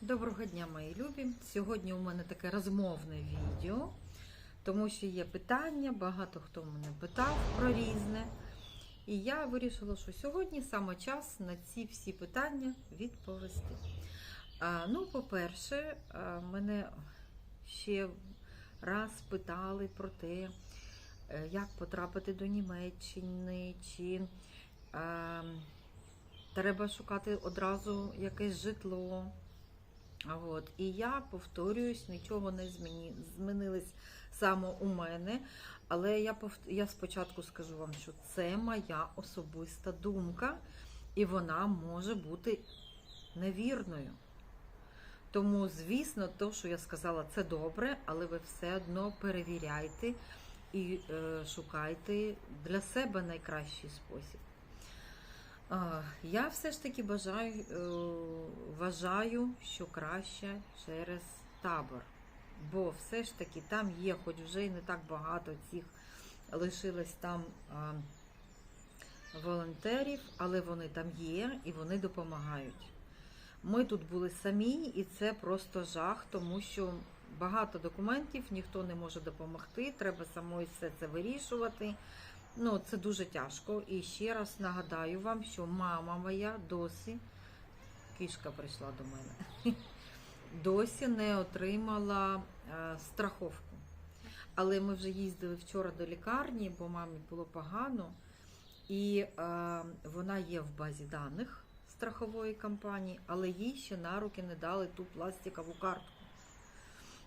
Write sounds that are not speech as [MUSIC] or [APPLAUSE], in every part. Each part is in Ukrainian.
Доброго дня, мої любі! Сьогодні у мене таке розмовне відео, тому що є питання, багато хто мене питав про різне. І я вирішила, що сьогодні саме час на ці всі питання відповісти. А, ну, по-перше, мене ще раз питали про те, е, як потрапити до Німеччини, чи а, треба шукати одразу якесь житло. От. І я повторююсь, нічого не зміні, змінилось саме у мене. Але я, пов... я спочатку скажу вам, що це моя особиста думка, і вона може бути невірною. Тому, звісно, те, що я сказала, це добре, але ви все одно перевіряйте і е, шукайте для себе найкращий спосіб. Я все ж таки бажаю, е, вважаю, що краще через табор. Бо все ж таки там є, хоч вже і не так багато цих лишилось там волонтерів, але вони там є і вони допомагають. Ми тут були самі, і це просто жах, тому що багато документів ніхто не може допомогти, треба самою все це вирішувати. Ну, це дуже тяжко. І ще раз нагадаю вам, що мама моя досі, кішка прийшла до мене, [LAUGHS] досі не отримала е, страховку. Але ми вже їздили вчора до лікарні, бо мамі було погано. І е, вона є в базі даних страхової компанії, але їй ще на руки не дали ту пластикову картку.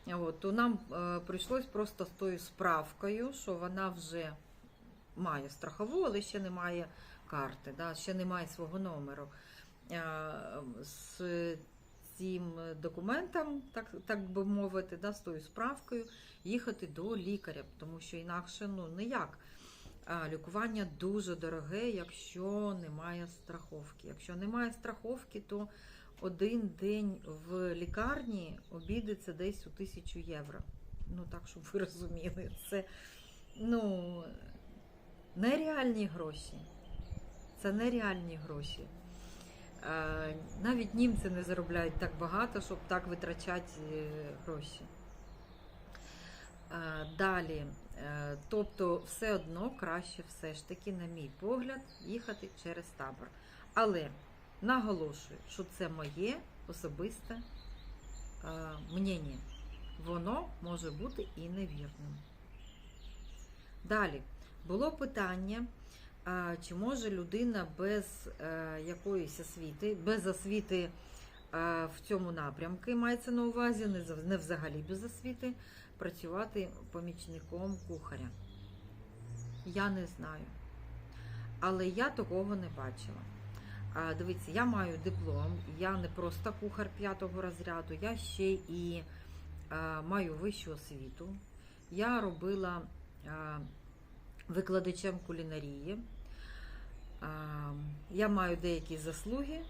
От, то нам е, прийшлось просто з тою справкою, що вона вже має страхову, але ще не має карти, да, ще не має свого номеру. Е, З цим документом, так так би мовити, да, з тою справкою, їхати до лікаря, тому що інакше ну, ніяк. Лікування дуже дороге, якщо немає страховки. Якщо немає страховки, то один день в лікарні обійдеться десь у тисячу євро. Ну так, щоб ви [LAUGHS] розуміли, це ну, нереальні гроші. Це нереальні гроші. Е, Навіть німці не заробляють так багато, щоб так витрачати е, гроші. Е, Далі, тобто, все одно краще, все ж таки, на мій погляд, їхати через табор. Але наголошую, що це моє особисте мнення. Воно може бути і невірним. Далі було питання, чи може людина без е, якоїсь освіти, без освіти е, в цьому напрямку, мається на увазі, не, взагалі без освіти, працювати помічником кухаря. Я не знаю. Але я такого не бачила. Дивіться, я маю диплом, я не просто кухар п'ятого розряду, я ще і маю вищу освіту. Я робила викладачем кулінарії. Я маю деякі заслуги,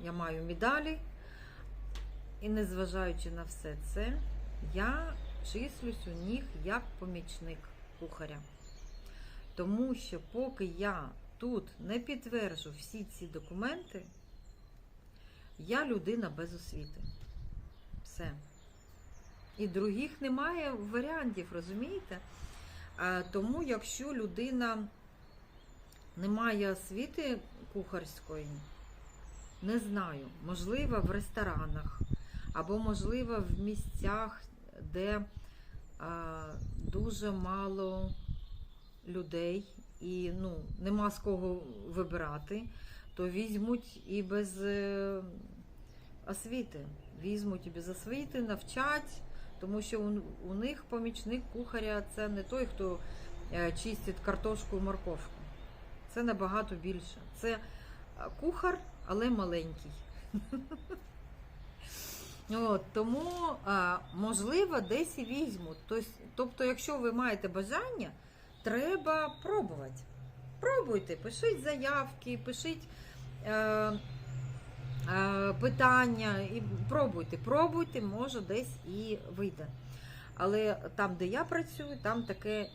я маю медалі. І незважаючи на все це, я числюсь у них як помічник кухаря. Тому що поки я тут не підтверджу всі ці документи, я людина без освіти. Все. І других немає варіантів, розумієте? А, Тому, якщо людина не має освіти кухарської, не знаю, можливо, в ресторанах, або, можливо, в місцях, де а, дуже мало людей і ну, нема з кого вибирати, то візьмуть і без е, освіти. Візьмуть і без освіти, навчать, тому що у, них помічник кухаря це не той, хто е, чистить картошку і морковку. Це набагато більше. Це е, кухар, але маленький. [LAUGHS] От, тому, а, можливо, десь і візьмуть. Тобто, якщо ви маєте бажання, треба пробувати. Пробуйте, пишіть заявки, пишіть е, е, питання і пробуйте, пробуйте, може десь і вийде. Але там, де я працюю, там таке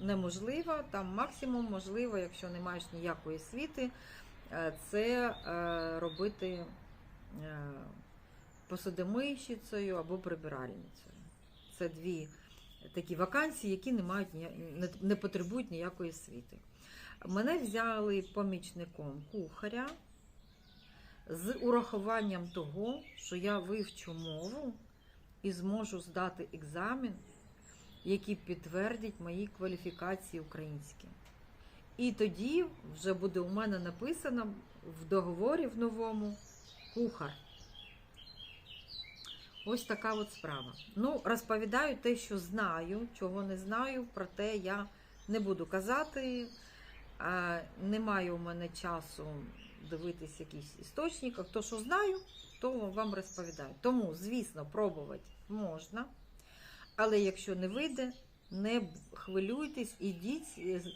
неможливо. Там максимум можливо, якщо не маєш ніякої освіти, е, це е, робити. Е, посудомийщицею або прибиральницею. Це дві такі вакансії, які не мають не, потребують ніякої освіти. Мене взяли помічником кухаря з урахуванням того, що я вивчу мову і зможу здати екзамен, який підтвердить мої кваліфікації українські. І тоді вже буде у мене написано в договорі в новому кухар. Ось така от справа. Ну, розповідаю те, що знаю, чого не знаю, про те я не буду казати. А, Немає у мене часу дивитись якийсь істочник. А то, що знаю, то вам розповідаю. Тому, звісно, пробувати можна. Але якщо не вийде, не хвилюйтесь, ідіть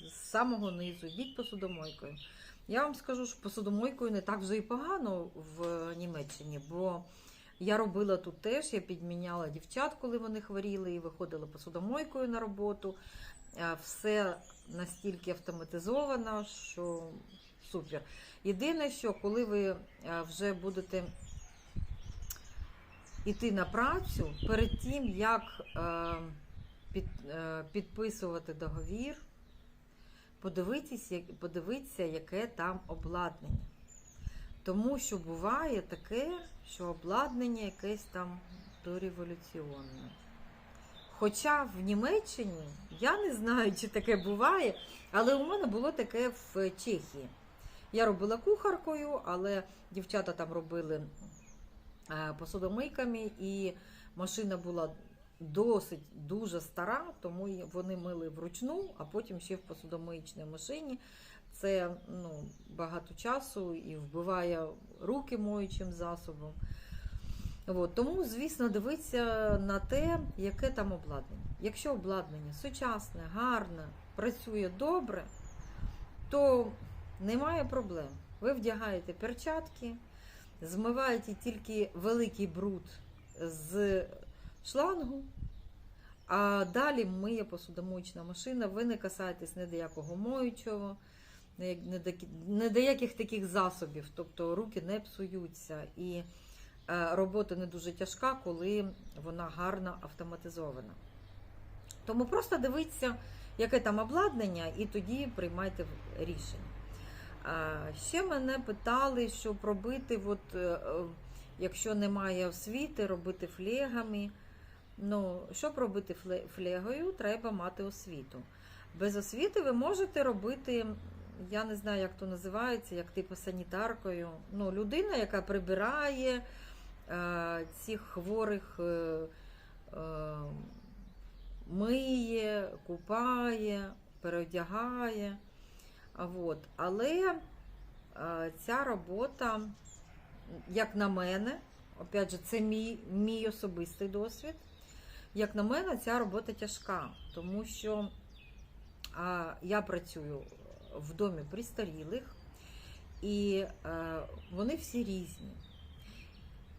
з самого низу, йдіть посудомойкою. Я вам скажу, що посудомойкою не так вже і погано в Німеччині, бо я робила тут теж, я підміняла дівчат, коли вони хворіли, і виходила посудомойкою на роботу. Е, Все настільки автоматизовано, що супер. Єдине, що коли ви е, вже будете йти на працю, перед тим, як е, е, підписувати договір, подивитись, як- подивіться, яке там обладнання. Тому що буває таке, що обладнання якесь там дореволюціонне. Хоча в Німеччині я не знаю, чи таке буває, але у мене було таке в Чехії. Я робила кухаркою, але дівчата там робили е, посудомийками, і машина була досить дуже стара, тому вони мили вручну, а потім ще в посудомиючній машині. Це ну, багато часу і вбиває руки моючим засобом. От, тому, звісно, дивіться на те, яке там обладнання. Якщо обладнання сучасне, гарне, працює добре, то немає проблем. Ви вдягаєте перчатки, змиваєте тільки великий бруд з шлангу, а далі миє посудомоючна машина, ви не касаєтесь ні до якого моючого, ні до яких таких засобів, тобто руки не псуються. І е, робота не дуже тяжка, коли вона гарно автоматизована. Тому просто дивіться, яке там обладнання, і тоді приймайте рішення. Ще мене питали, щоб робити, от, е, е, якщо немає освіти, робити флегами. Ну, щоб робити флегою, треба мати освіту. Без освіти ви можете робити, я не знаю, як то називається, як типу санітаркою. Ну, людина, яка прибирає е, цих хворих, миє, купає, переодягає. А Вот. Але е, ця робота, як на мене, опять же, це мій, мій особистий досвід. Як на мене, ця робота тяжка, тому що а, я працюю в домі пристарілих, і е, вони всі різні.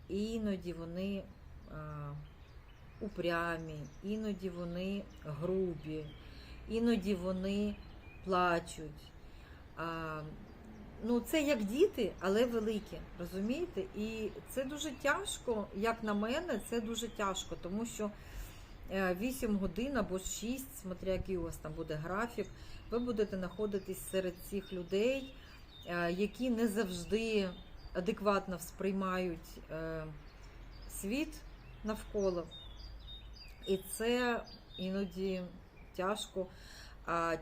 Іноді вони е, упрямі, іноді вони грубі, іноді вони плачуть. Ну, це як діти, але великі, розумієте? І це дуже тяжко, як на мене, це дуже тяжко, тому що е, 8 годин або 6, смотря який у вас там буде графік, ви будете знаходитись серед цих людей, е, які не завжди адекватно сприймають е, світ навколо. І це іноді тяжко.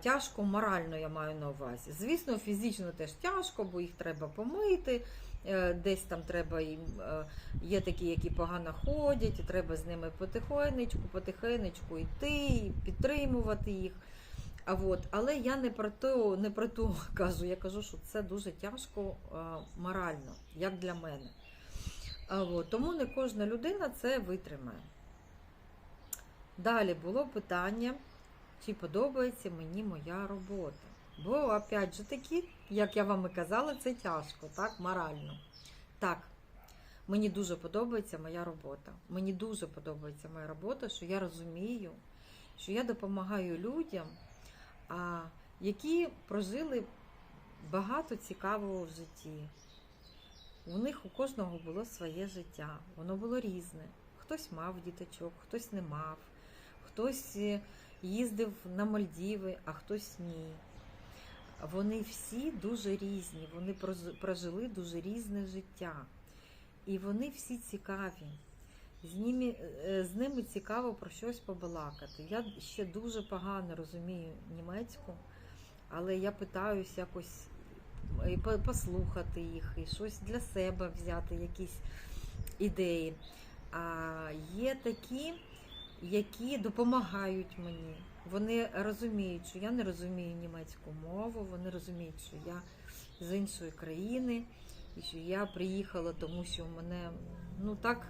Тяжко морально я маю на увазі. Звісно, фізично теж тяжко, бо їх треба помити. е, Десь там треба їм е, є такі, які погано ходять, і треба з ними потихонечку, потихенечку йти, підтримувати їх. А от, але я не про то, не про то [LAUGHS] кажу. Я кажу, що це дуже тяжко е, морально, як для мене. А от, тому не кожна людина це витримає. Далі було питання, чи подобається мені моя робота. Бо, опять же таки, як я вам і казала, це тяжко, так, морально. Так, мені дуже подобається моя робота. Мені дуже подобається моя робота, що я розумію, що я допомагаю людям, які прожили багато цікавого в житті. у них у кожного було своє життя, воно було різне. Хтось мав діточок, хтось не мав, хтось е, їздив на Мальдіви, а хтось ні. Вони всі дуже різні, вони прожили дуже різне життя. І вони всі цікаві. З ними, е, з ними цікаво про щось побалакати. Я ще дуже погано розумію німецьку, але я питаюсь якось е, послухати їх і щось для себе взяти, якісь ідеї. А є такі, які допомагають мені. Вони розуміють, що я не розумію німецьку мову, вони розуміють, що я з іншої країни, і що я приїхала, тому що мене ну так,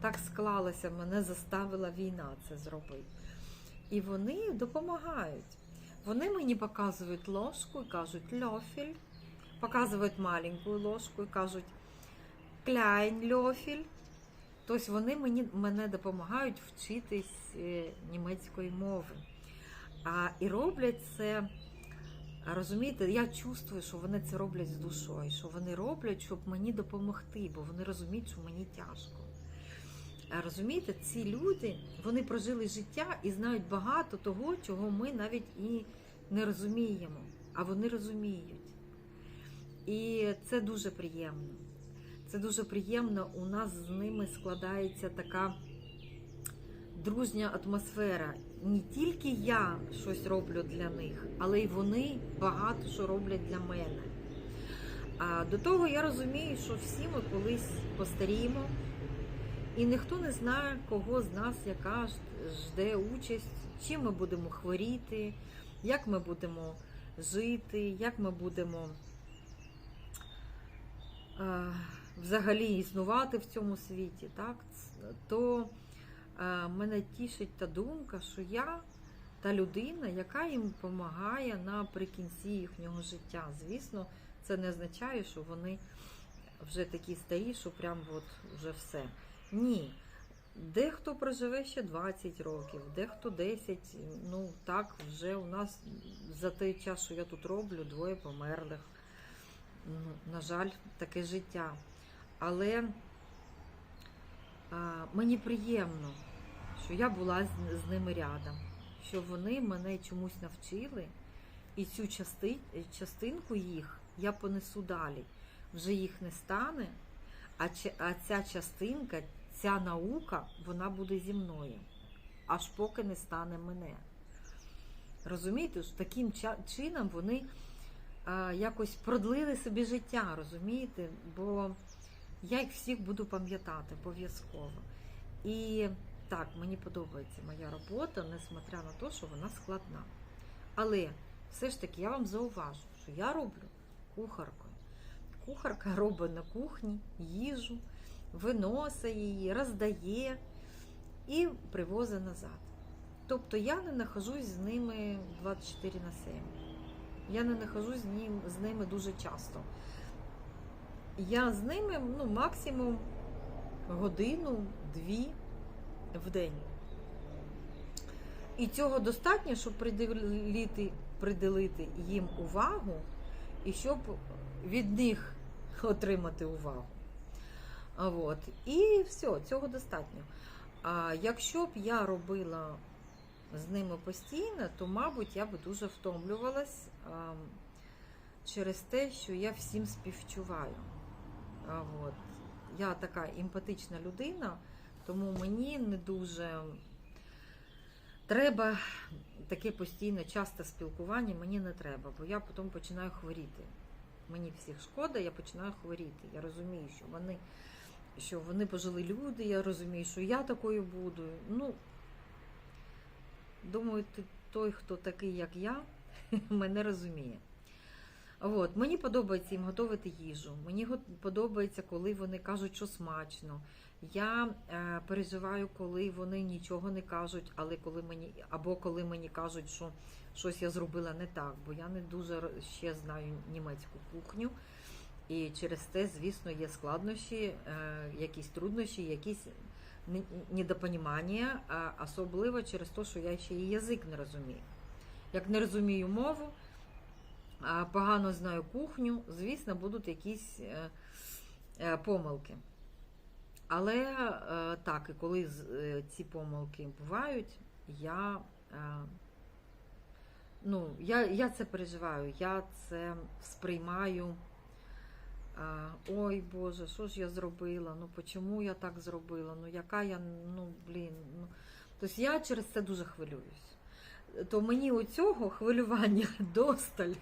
так склалося, мене заставила війна це зробити. І вони допомагають. Вони мені показують ложку і кажуть льофель, показують маленьку ложку і кажуть кляйн льофель. Тобто вони мені, мене допомагають вчитись е, німецької мови. А, і роблять це, розумієте, я чувствую, що вони це роблять з душою, що вони роблять, щоб мені допомогти, бо вони розуміють, що мені тяжко. А розумієте, ці люди вони прожили життя і знають багато того, чого ми навіть і не розуміємо, а вони розуміють. І це дуже приємно. Це дуже приємно. У нас з ними складається така дружня атмосфера. Не тільки я щось роблю для них, але й вони багато що роблять для мене. А до того я розумію, що всі ми колись постаріємо, і ніхто не знає, кого з нас яка жде участь, чим ми будемо хворіти, як ми будемо жити, як ми будемо взагалі існувати в цьому світі, так? То е, мене тішить та думка, що я та людина, яка їм допомагає наприкінці їхнього життя. Звісно, це не означає, що вони вже такі старі, що прям от вже все. Ні. Дехто проживе ще 20 років, дехто 10. Ну так, вже у нас за той час, що я тут роблю, двоє померлих. Ну, на жаль, таке життя. Але мені приємно, що я була з, ними рядом, що вони мене чомусь навчили, і цю частинку їх я понесу далі. Вже їх не стане, а, ця частинка, ця наука, вона буде зі мною, аж поки не стане мене. Розумієте, що таким чином вони якось продлили собі життя, розумієте? Бо я їх всіх буду пам'ятати обов'язково. І так, мені подобається моя робота, несмотря на те, що вона складна. Але все ж таки я вам зауважу, що я роблю кухаркою. Кухарка [LAUGHS] робить на кухні їжу, виносить її, роздає і привозить назад. Тобто я не нахожусь з ними 24 на 7. Я не нахожусь з, ними дуже часто. Я з ними ну, максимум годину-дві в день. І цього достатньо, щоб приділити, приділити їм увагу і щоб від них отримати увагу. От. І все, цього достатньо. А якщо б я робила з ними постійно, то, мабуть, я б дуже втомлювалась а, через те, що я всім співчуваю. От. Я така емпатична людина, тому мені не дуже треба таке постійне, часте спілкування, мені не треба, бо я потім починаю хворіти. Мені всіх шкода, я починаю хворіти. Я розумію, що вони, що вони пожили люди, я розумію, що я такою буду. Ну, думаю, ти- той, хто такий, як я, [LAUGHS] мене розуміє. От, мені подобається їм готувати їжу. Мені подобається, коли вони кажуть, що смачно. Я е, переживаю, коли вони нічого не кажуть, але коли мені або коли мені кажуть, що щось я зробила не так, бо я не дуже ще знаю німецьку кухню. І через те, звісно, є складнощі, е, якісь труднощі, якісь недопонімання, особливо через те, що я ще і язик не розумію. Як не розумію мову, погано знаю кухню, звісно, будуть якісь е, е, помилки. Але е, так, і коли ці помилки бувають, я, ну, я, я це переживаю, я це сприймаю. Ой Боже, що ж я зробила? Ну чому я так зробила? Ну яка я, ну блін. Ну. Тобто я через це дуже хвилююсь. То мені у цього хвилювання [LAUGHS] досталь.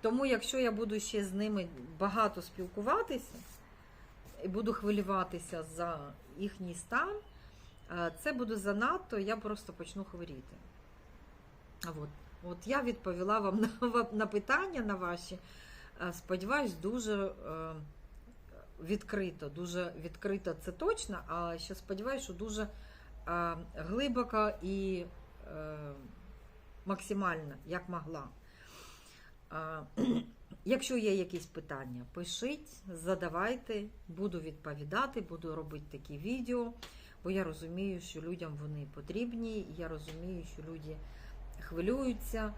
Тому якщо я буду ще з ними багато спілкуватися і буду хвилюватися за їхній стан, е, це буде занадто, я просто почну хворіти. От, от я відповіла вам [LAUGHS] на, на питання на ваші. Е, Сподіваюсь, дуже е, відкрито, дуже відкрито це точно, а ще сподіваюся, що дуже глибоко і максимально, як могла. [CLEARS THROAT] Якщо є якісь питання, пишіть, задавайте, буду відповідати, буду робити такі відео, бо я розумію, що людям вони потрібні, я розумію, що люди хвилюються.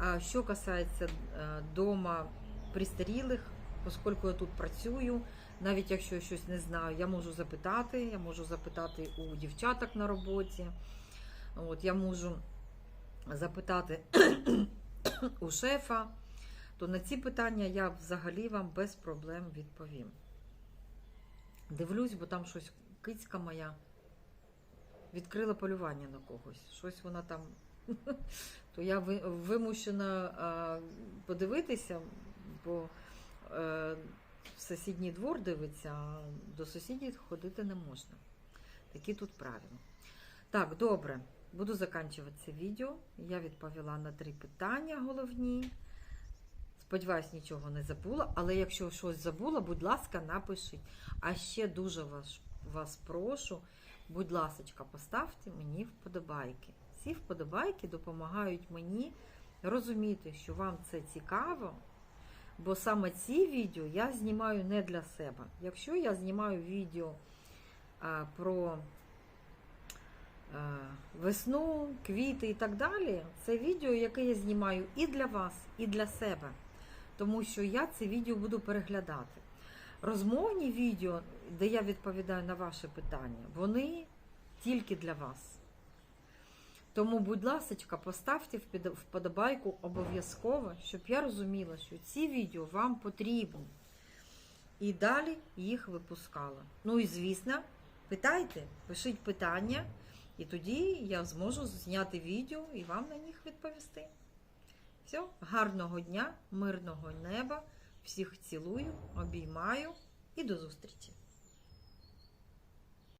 А що касається е, дома пристарілих, оскільки я тут працюю, навіть якщо я щось не знаю, я можу запитати, я можу запитати у дівчаток на роботі. От, я можу запитати у шефа, то на ці питання я взагалі вам без проблем відповім. Дивлюсь, бо там щось кицька моя відкрила полювання на когось. Щось вона там. [LAUGHS] То я вимушена подивитися, бо е, в сусідній двор дивиться, а до сусідів ходити не можна. Такі тут правила. Так, добре. Буду заканчувати це відео. Я відповіла на три питання головні. Сподіваюсь, нічого не забула, але якщо щось забула, будь ласка, напишіть. А ще дуже вас, вас прошу, будь ласка, поставте мені вподобайки. Ці вподобайки допомагають мені розуміти, що вам це цікаво, бо саме ці відео я знімаю не для себе. Якщо я знімаю відео про весну, квіти і так далі, це відео, яке я знімаю і для вас, і для себе. Тому що я це відео буду переглядати. Розмовні відео, де я відповідаю на ваші питання, вони тільки для вас. Тому, будь ласка, поставте вподобайку обов'язково, щоб я розуміла, що ці відео вам потрібні. І далі їх випускала. Ну і звісно, питайте, пишіть питання, і тоді я зможу зняти відео і вам на них відповісти. Все, гарного дня, мирного неба. Всіх цілую, обіймаю і до зустрічі!